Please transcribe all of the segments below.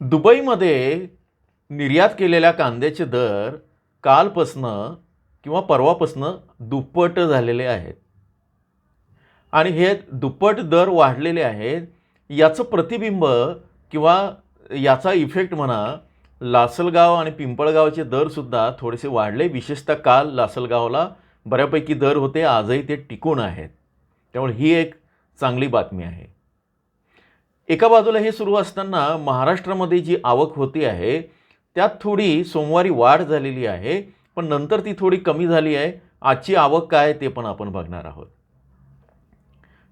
दुबईमध्ये निर्यात केलेल्या कांद्याचे दर कालपासनं किंवा परवापासनं दुप्पट झालेले आहेत. आणि हे दुप्पट दर वाढलेले आहेत याचं प्रतिबिंब किंवा याचा इफेक्ट म्हणा लासलगाव आणि पिंपळगावचे दरसुद्धा थोडेसे वाढले. विशेषतः काल लासलगावला बऱ्यापैकी दर होते आजही ते टिकून आहेत. त्यामुळे ही एक चांगली बातमी आहे. एका बाजूला हे सुरू असताना महाराष्ट्रामध्ये जी आवक होती आहे त्यात थोडी सोमवारी वाढ झालेली आहे पण नंतर ती थोडी कमी झाली आहे. आजची आवक काय ते पण आपण बघणार आहोत.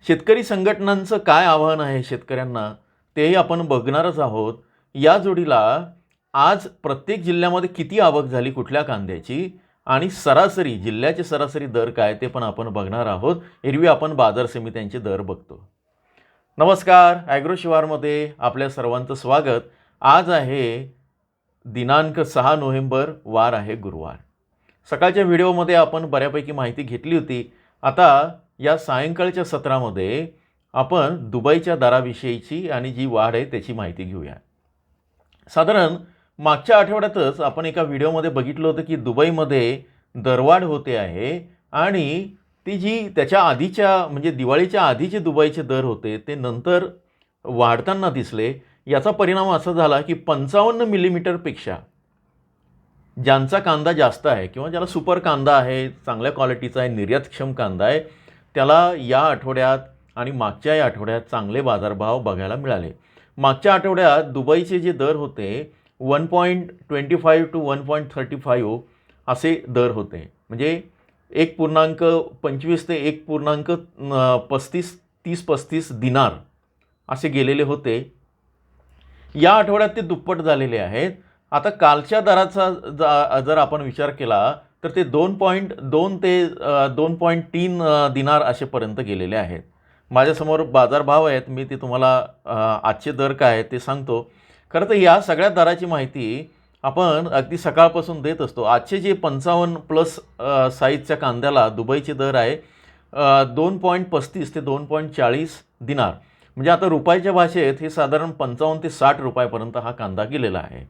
शेतकरी संघटनांचं काय आव्हान आहे शेतकऱ्यांना तेही आपण बघणारच आहोत. या जोडीला आज प्रत्येक जिल्ह्यामध्ये किती आवक झाली कुठल्या कांद्याची आणि सरासरी जिल्ह्याचे सरासरी दर काय ते पण आपण बघणार आहोत. एरवी आपण बाजार समित्यांचे दर बघतो. नमस्कार ॲग्रो शिवारमध्ये आपल्या सर्वांचं स्वागत. आज आहे दिनांक सहा नोव्हेंबर वार आहे गुरुवार. सकाळच्या व्हिडिओमध्ये आपण बऱ्यापैकी माहिती घेतली होती. आता या सायंकाळच्या सत्रामध्ये आपण दुबईच्या दराविषयीची आणि जी वाढ आहे त्याची माहिती घेऊया. साधारण मागच्या आठवड्यातच आपण एका व्हिडिओमध्ये बघितलं होतं की दुबईमध्ये दरवाढ होते आहे आणि ती जी त्याच्या आधीच्या म्हणजे दिवाळीच्या आधीचे दुबईचे दर होते ते नंतर वाढताना दिसले. याचा परिणाम असा झाला की पंचावन्न मिलीमीटरपेक्षा ज्यांचा कांदा जास्त आहे किंवा ज्याला सुपर कांदा आहे चांगल्या क्वालिटीचा आहे निर्यातक्षम कांदा आहे त्याला या आठवड्यात आणि मागच्या या आठवड्यात चांगले बाजारभाव बघायला मिळाले. मागच्या आठवड्यात दुबईचे जे दर होते one point twenty five to one point thirty five असे दर होते. म्हणजे एक पूर्णांक पंचवीस ते एक पूर्णांक पस्तीस तीस पस्तीस दिनार असे गेलेले होते. या आठवड्यात ते दुप्पट झालेले आहेत. आता कालच्या दराचा जा जर आपण विचार केला तर ते दोन पॉईंट दोन ते दोन पॉईंट तीन दिनार असेपर्यंत गेलेले आहेत. माझ्यासमोर बाजारभाव आहेत. मी ते तुम्हाला आजचे दर काय आहेत ते सांगतो. खरं तर या सगळ्या दराची माहिती आपण अगदी सकाळपासून देत असतो. आजचे जे पंचावन्न प्लस साईजच्या कांद्याला दुबईचे दर आहे दोन पॉईंट पस्तीस ते दोन पॉईंट चाळीस दिनार. म्हणजे आता रुपयाच्या भाषेत हे साधारण पंचावन्न ते साठ रुपयापर्यंत हा कांदा गेलेला आहे.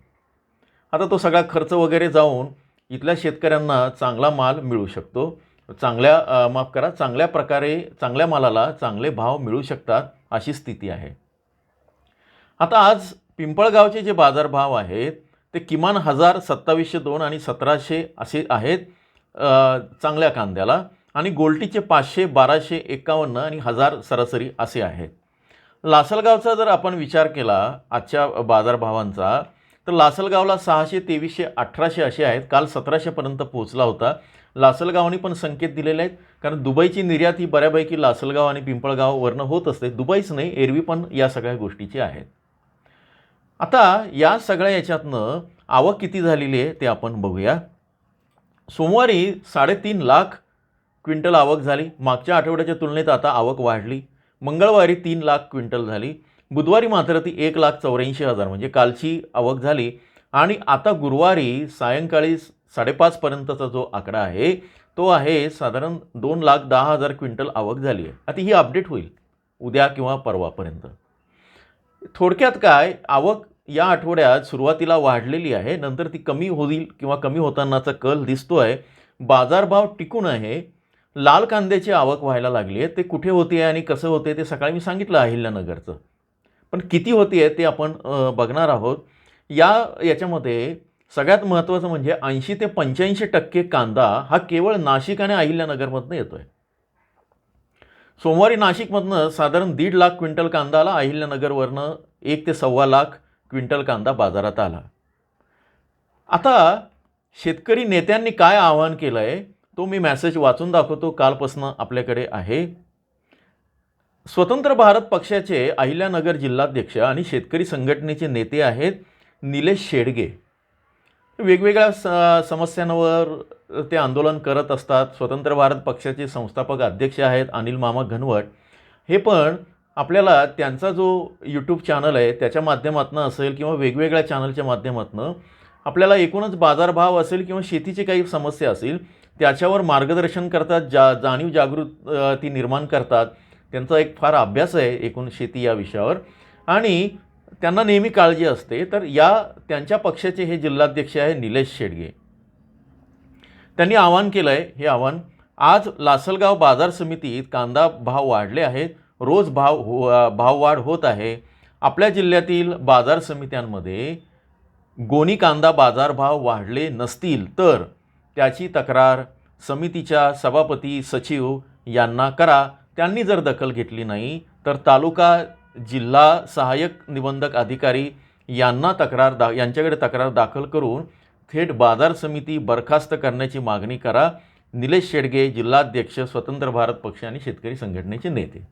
आता तो सगळा खर्च वगैरे जाऊन इथल्या शेतकऱ्यांना चांगला माल मिळू शकतो. चांगल्या माफ करा चांगल्या प्रकारे चांगल्या मालाला चांगले भाव मिळू शकतात अशी स्थिती आहे. आता आज पिंपळगावचे जे बाजारभाव आहेत ते किमान हजार सत्तावीसशे दोन आणि सतराशे असे आहेत चांगल्या कांद्याला. आणि गोल्टीचे पाचशे बाराशे एकावन्न आणि हजार सरासरी असे आहेत. लासलगावचा जर आपण विचार केला आजच्या बाजारभावांचा तर लासलगावला सहाशे तेवीसशे अठराशे असे आहेत. काल सतराशेपर्यंत पोहोचला होता. लासलगावने पण संकेत दिलेले आहेत. कारण दुबईची निर्यात ही बऱ्यापैकी लासलगाव आणि पिंपळगाववरनं होत असते. दुबईच नाही एरवी पण या सगळ्या गोष्टीची आहेत. आता या सगळ्या याच्यातनं आवक किती झालेली आहे ते आपण बघूया. सोमवारी साडेतीन लाख क्विंटल आवक झाली. मागच्या आठवड्याच्या तुलनेत आता आवक वाढली. मंगळवारी तीन लाख क्विंटल झाली. बुधवारी मात्र ती एक लाख चौऱ्याऐंशी हजार म्हणजे कालची आवक झाली. आणि आता गुरुवारी सायंकाळी साडेपाचपर्यंतचा जो आकडा आहे तो आहे साधारण दोन लाख दहा हजार क्विंटल आवक झाली आहे. आता ही अपडेट होईल. उद्या किंवा परवापर्यंत. थोडक्यात काय? आवक या आठवड्यात सुरुवातीला वाढलेली आहे. नंतर ती कमी होईल किंवा कमी होतानाचा कल दिसतो आहे बाजारभाव टिकून आहे. लाल कांद्याची आवक व्हायला लागली आहे. ते कुठे होते आणि कसं होते ते सकाळी मी सांगितलं अहिल्यानगरचं. पण किती होती आहे ते आपण बघणार आहोत. या याच्यामध्ये सगळ्यात महत्त्वाचं म्हणजे ऐंशी ते पंच्याऐंशी टक्के कांदा हा केवळ नाशिक आणि अहिल्यानगरमधनं येतो आहे सोमवारी नाशिकमधनं साधारण दीड लाख क्विंटल कांदा आला. अहिल्यानगरवरनं एक ते सव्वा लाख क्विंटल कांदा बाजारात आला. आता शेतकरी नेत्यांनी काय आवाहन केलं आहे तो मी मॅसेज वाचून दाखवतो. कालपासनं आपल्याकडे आहे. स्वतंत्र भारत पक्षाचे अहिल्यानगर जिल्हाध्यक्ष आणि शेतकरी संघटनेचे नेते आहेत निलेश शेडगे. वेगवेगळ्या स समस्यांवर ते आंदोलन करत असतात. स्वतंत्र भारत पक्षाचे संस्थापक अध्यक्ष आहेत अनिल मामा घनवट. हे पण आपल्याला त्यांचा जो यूट्यूब चॅनल आहे त्याच्या माध्यमातून असेल किंवा वेगवेगळ्या चॅनलच्या माध्यमातून आपल्याला एकूणच बाजारभाव असेल किंवा शेतीची काही समस्या असेल त्याच्यावर मार्गदर्शन करतात जा जाणीव जागृत ती निर्माण करतात. त्यांचा एक फार अभ्यास आहे एकूण शेती या विषयावर. आणि त्यांना नेहमी काळजी असते. तर या त्यांच्या पक्षाचे हे जिल्हाध्यक्ष आहे निलेश शेडगे. त्यांनी आवाहन केलं आहे हे आव्हान आज लासलगाव बाजार समितीत कांदा भाव वाढले आहेत. रोज भाव हो भाववाढ होत आहे. आपल्या जिल्ह्यातील बाजार समित्यांमध्ये गोणी कांदा बाजारभाव वाढले नसतील तर त्याची तक्रार समितीच्या सभापती सचिव यांना करा. त्यांनी जर दखल घेतली नाही तर तालुका जिल्हा सहाय्यक निबंधक अधिकारी यांना तक्रार दा यांच्याकडे तक्रार दाखल करून थेट बाजार समिती बरखास्त करण्याची मागणी करा. निलेश शेडगे जिल्हाध्यक्ष स्वतंत्र भारत पक्ष आणि शेतकरी संघटनेचे नेते.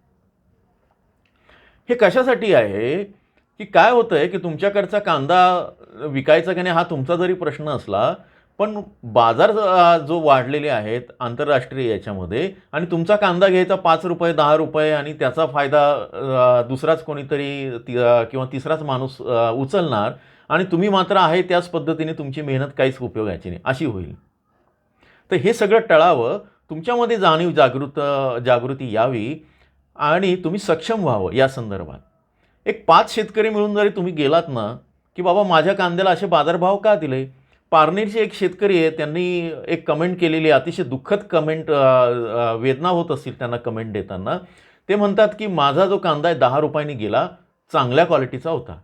हे कशासाठी आहे? की काय होतं आहे की तुमच्याकडचा कांदा विकायचा की नाही हा तुमचा जरी प्रश्न असला पण बाजार जो वाढलेले आहेत आंतरराष्ट्रीय याच्यामध्ये आणि तुमचा कांदा घ्यायचा पाच रुपये दहा रुपये आणि त्याचा फायदा दुसराच कोणीतरी ति किंवा तिसराच माणूस उचलणार आणि तुम्ही मात्र आहे त्याच पद्धतीने तुमची मेहनत काहीच उपयोगाची नाही अशी होईल. तर हे सगळं टळावं तुमच्यामध्ये जाणीव जागृत जागृती यावी आणि तुम्ही सक्षम व्हावं या संदर्भात. एक पाच शेतकरी मिळून जरी तुम्ही गेलात ना की बाबा माझ्या कांद्याला असे बाजारभाव का दिले? पारनेरचे एक शेतकरी आहे त्यांनी एक कमेंट केलेली आहे अतिशय दुःखद कमेंट वेदना होत असतील त्यांना कमेंट देताना. ते म्हणतात की माझा जो कांदा आहे दहा रुपयांनी गेला चांगल्या क्वालिटीचा होता.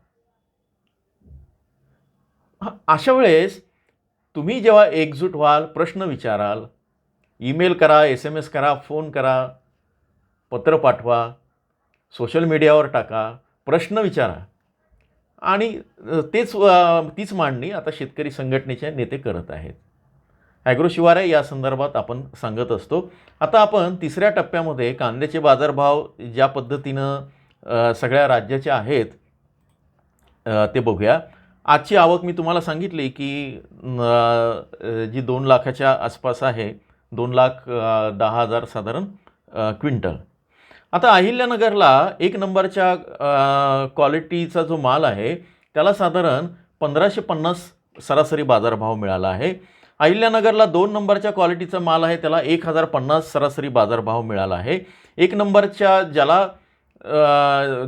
अशा वेळेस तुम्ही जेव्हा एकजूट व्हाल प्रश्न विचाराल ईमेल करा एस एम एस करा फोन करा पत्र पाठवा सोशल मीडियावर टाका प्रश्न विचारा. आणि तेच तीच मांडणी आता शेतकरी संघटनेचे नेते करत आहेत. ॲग्रो शिवार या संदर्भात आपण सांगत असतो. आता आपण तिसऱ्या टप्प्यामध्ये कांद्याचे बाजारभाव ज्या पद्धतीनं सगळ्या राज्याचे आहेत ते बघूया. आजची आवक मी तुम्हाला सांगितली की जी दोन लाखाच्या आसपास आहे दोन लाख दहा हजार साधारण क्विंटल. आता अहिल्यानगरला एक नंबरच्या क्वालिटीचा जो माल आहे त्याला साधारण पंधराशे पन्नास सरासरी बाजारभाव मिळाला आहे. अहिल्यानगरला दोन नंबरच्या क्वालिटीचा माल आहे त्याला एक हजार पन्नास सरासरी बाजारभाव मिळाला आहे. एक नंबरच्या ज्याला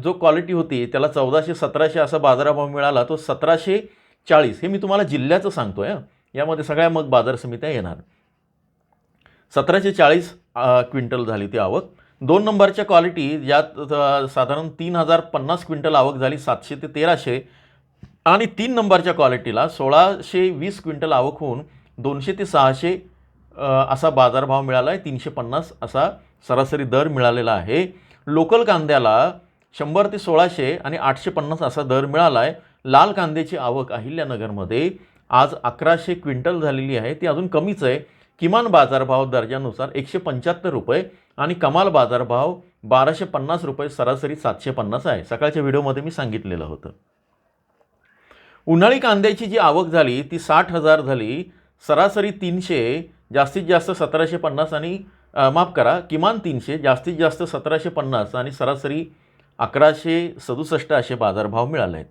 जो क्वालिटी होती त्याला चौदाशे सतराशे असा बाजारभाव मिळाला तो सतराशे चाळीस. हे मी तुम्हाला जिल्ह्याचं सांगतो आहे यामध्ये सगळ्या मग बाजार समित्या येणार. सतराशे चाळीस क्विंटल झाली ती आवक. दोन नंबरच्या क्वालिटी ज्यात साधारण तीन हजार पन्नास क्विंटल आवक झाली सातशे ते तेराशे. आणि तीन नंबरच्या क्वालिटीला सोळाशे वीस क्विंटल आवक होऊन दोनशे ते सहाशे असा बाजारभाव मिळाला आहे तीनशे पन्नास असा सरासरी दर मिळालेला आहे. लोकल कांद्याला शंभर ते सोळाशे आणि आठशे पन्नास असा दर मिळाला आहे लाल कांद्याची आवक अहिल्यानगरमध्ये आज अकराशे क्विंटल झालेली आहे. ती अजून कमीच आहे. किमान बाजारभाव दर्जानुसार एकशे पंच्याहत्तर रुपये आणि कमाल बाजारभाव बाराशे पन्नास रुपये सरासरी सातशे पन्नास आहे. सकाळच्या व्हिडिओमध्ये मी सांगितलेलं होतं. उन्हाळी कांद्याची जी आवक झाली ती साठ हजार झाली. सरासरी तीनशे जास्तीत जास्त सतराशे पन्नास आणि माफ करा किमान तीनशे जास्तीत जास्त सतराशे पन्नास आणि सरासरी अकराशे सदुसष्ट असे बाजारभाव मिळाले आहेत.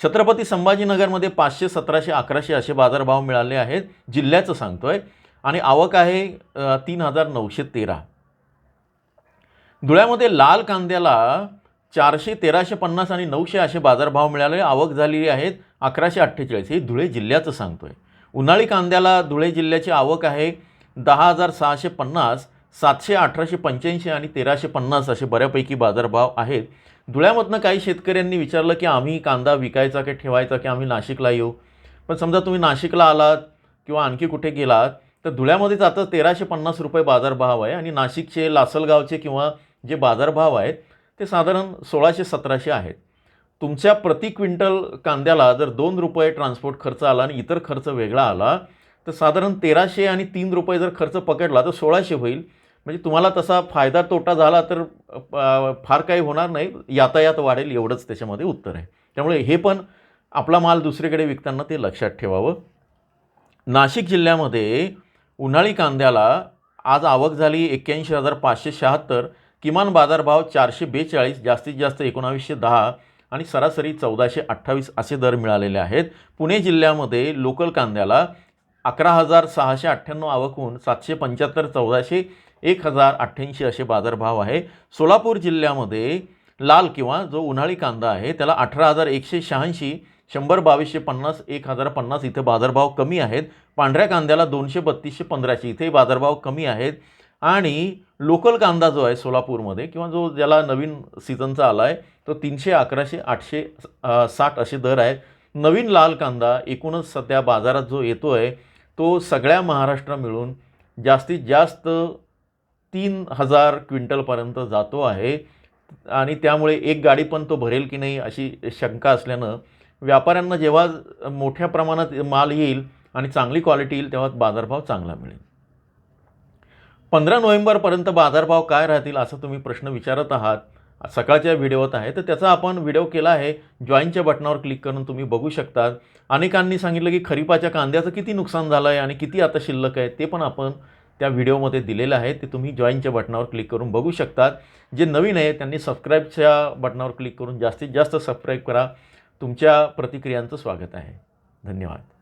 छत्रपती संभाजीनगरमध्ये पाचशे सतराशे अकराशे असे बाजारभाव मिळाले आहेत. जिल्ह्याचं सांगतोय. आणि आवक आहे तीन हजार नऊशे तेरा. धुळ्यामध्ये लाल कांद्याला चारशे तेराशे पन्नास आणि नऊशे असे बाजारभाव मिळाले. आवक झालेली आहेत अकराशे अठ्ठेचाळीस. हे धुळे जिल्ह्याचं सांगतोय. उन्हाळी कांद्याला धुळे जिल्ह्याची आवक आहे दहा हजार सहाशे पन्नास सातशे अठराशे पंच्याऐंशी आणि तेराशे पन्नास असे बऱ्यापैकी बाजारभाव आहेत. धुळ्यामधनं काही शेतकऱ्यांनी विचारलं की आम्ही कांदा विकायचा की ठेवायचा की आम्ही नाशिकला येऊ? पण समजा तुम्ही नाशिकला आलात किंवा आणखी कुठे गेलात तर धुळ्यामध्येच आता तेराशे पन्नास रुपये बाजारभाव आहे आणि नाशिकचे लासलगावचे किंवा जे बाजारभाव आहेत ते साधारण सोळाशे सतराशे आहेत. तुमच्या प्रति क्विंटल कांद्याला जर दोन रुपये ट्रान्सपोर्ट खर्च आला आणि इतर खर्च वेगळा आला तर साधारण तेराशे आणि तीन रुपये जर खर्च पकडला तर सोळाशे होईल. म्हणजे तुम्हाला तसा फायदा तोटा झाला तर फार काही होणार नाही. यातायात वाढेल एवढंच त्याच्यामध्ये उत्तर आहे. त्यामुळे हे पण आपला माल दुसरीकडे विकताना ते लक्षात ठेवावं. नाशिक जिल्ह्यामध्ये उन्हाळी कांद्याला आज आवक झाली एक्क्याऐंशी हजार पाचशे शहात्तर किमान बाजारभाव चारशे बेचाळीस जास्तीत जास्त एकोणावीसशे दहा आणि सरासरी चौदाशे अठ्ठावीस असे दर मिळालेले आहेत. पुणे जिल्ह्यामध्ये लोकल कांद्याला अकरा हजार सहाशे अठ्ठ्याण्णव आवक होऊन सातशे पंच्याहत्तर चौदाशे एक हजार अठ्ठ्याऐंशी असे बाजारभाव आहे. सोलापूर जिल्ह्यामध्ये लाल किंवा जो उन्हाळी कांदा आहे त्याला अठरा हजार एकशे शहाऐंशी शंभर बावीसशे पन्नास एक हजार पन्नास इथे बाजारभाव कमी आहेत. पांढऱ्या कांद्याला दोनशे बत्तीसशे पंधराशे इथे बाजारभाव कमी आहेत. आणि लोकल कांदा जो आहे सोलापूरमध्ये किंवा जो ज्याला नवीन सीझनचा आला आहे तो तीनशे अकराशे आठशे साठ असे दर आहेत. नवीन लाल कांदा एकूणच सध्या बाजारात जो येतो आहे तो सगळ्या महाराष्ट्र मिळून जास्तीत जास्त तीन हजार क्विंटलपर्यंत जातो आहे. आणि त्यामुळे एक गाडी पण तो भरेल की नाही अशी शंका असल्यानं व्यापाऱ्यांना जेव्हा मोठ्या प्रमाणात माल येईल आणि चांगली क्वालिटी येईल तेव्हा बाजारभाव चांगला मिळेल. पंधरा नोव्हेंबरपर्यंत बाजारभाव काय राहतील असं तुम्ही प्रश्न विचारत आहात. सकाळच्या व्हिडिओत आहे तर त्याचा आपण व्हिडिओ केला आहे. जॉईनच्या बटनावर क्लिक करून तुम्ही बघू शकतात. अनेकांनी सांगितलं की खरीपाच्या कांद्याचं किती नुकसान झालं आहे आणि किती आता शिल्लक आहे ते पण आपण त्या व्हिडिओमध्ये दिलेलं आहे. ते तुम्ही जॉईनच्या बटनावर क्लिक करून बघू शकतात. जे नवीन आहे त्यांनी सबस्क्राईबच्या बटनावर क्लिक करून जास्तीत जास्त सबस्क्राईब करा. तुमच्या प्रतिक्रियांचं स्वागत आहे. धन्यवाद.